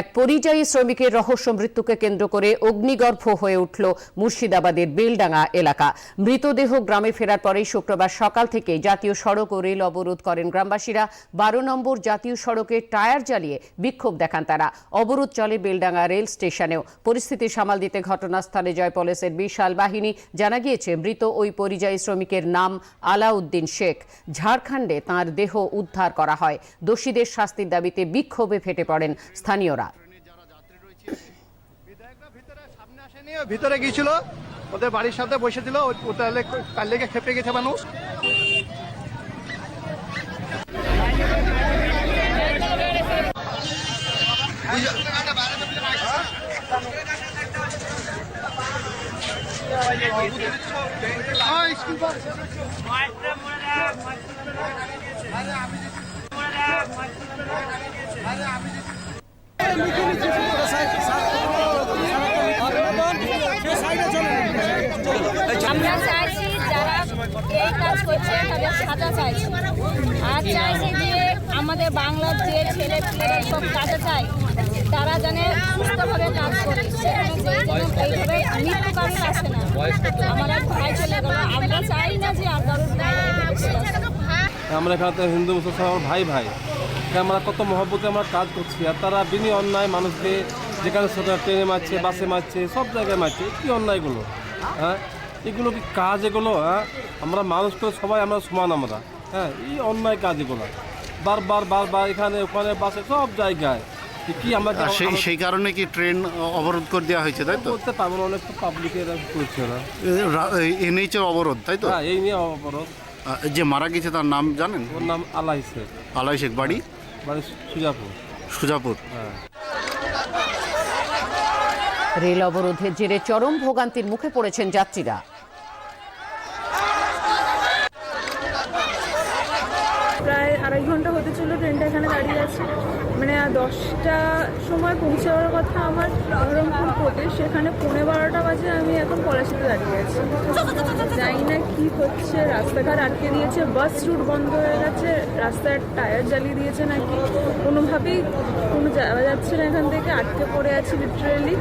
এক পরিযায়ী শ্রমিকের রহস্য মৃত্যুকে কেন্দ্র করে অগ্নিগর্ভ হয়ে উঠল মুর্শিদাবাদের বেলডাঙ্গা এলাকা। মৃতদেহ গ্রামে ফেরার পরেই শুক্রবার সকাল থেকে জাতীয় সড়ক ও রেল অবরোধ করেন গ্রামবাসীরা। বারো নম্বর জাতীয় সড়কে টায়ার জ্বালিয়ে বিক্ষোভ দেখান তারা। অবরোধ চলে বেলডাঙ্গা রেল স্টেশনেও। পরিস্থিতি সামাল দিতে ঘটনাস্থলে জয় পুলিশের বিশাল বাহিনী, জানা গিয়েছে, মৃত ওই পরিযায়ী শ্রমিকের নাম আলাউদ্দিন শেখ। ঝাড়খণ্ডে তার দেহ উদ্ধার করা হয়। দোষীদের শাস্তির দাবিতে বিক্ষোভে ফেটে পড়েন স্থানীয়রা বিধায়করা ভিতরে ও ভিতরে গিয়েছিল। ওদের বাড়ির সাথে বসেছিল ও- ও তাহলে তার লেগে খেপে গেছে মানুষ। আমরা এই কাজ করছে, তাদের সাজা চাইছি। আর চাইছি যে আমাদের বাংলার যে ছেলে সব কাজে চায়, তারা যেন সুস্থভাবে কাজ করে। সেখানে যে এইভাবে মৃত্যু কারণ আসে না। আমার এক ভাই চলে গেল। আমরা চাই না যে আর। আমরা এখানে হিন্দু, মুসলমান ভাই ভাই। আমরা কত মহব্বতে আমরা কাজ করছি। আর তারা বিনি অন্যায় মানুষকে যেখানে ট্রেনে মারছে, বাসে মারছে, সব জায়গায় মারছে। কী অন্যায়গুলো? হ্যাঁ? এগুলো কি কাজ এগুলো? হ্যাঁ? আমরা মানুষ তো সবাই আমরা সমান আমরা। হ্যাঁ এই অন্যায় কাজ এগুলো বারবার বারবার এখানে ওখানে বাসে সব জায়গায়। কি- কি আমরা সেই সেই কারণে কি ট্রেন অবরোধ করে দেওয়া হয়েছে তাই তো? বলতে পারব না অনেক তো পাবলিকের করছে এনএইচের অবরোধ তাই তো? হ্যাঁ এই নিয়ে অবরোধ। যে মারা গেছে তার নাম জানেন? ওর নাম আলাই শেখ। আলাই শেখ বাড়ি? মানে সুজাপুর। সুজাপুর। হ্যাঁ। রেল অবরোধের জেরে চরম ভোগান্তির মুখে পড়েছেন যাত্রীরা। আড়াই ঘণ্টা হতে ছিল ট্রেনটা এখানে দাঁড়িয়ে আছে। মানে দশটা সময় পৌঁছাবার কথা আমার বহরমপুর কোর্টে, সেখানে পৌনে বারোটা বাজে আমি এখন পলাশিতে দাঁড়িয়ে আছি। জানি না কি হচ্ছে, রাস্তাঘাট আটকে দিয়েছে, বাস রুট বন্ধ হয়ে গেছে রাস্তার টায়ার জ্বালিয়ে দিয়েছে নাকি? কোনোভাবেই কোনো যাওয়া যাচ্ছে না এখান থেকে, আটকে পড়ে আছি লিটারেলি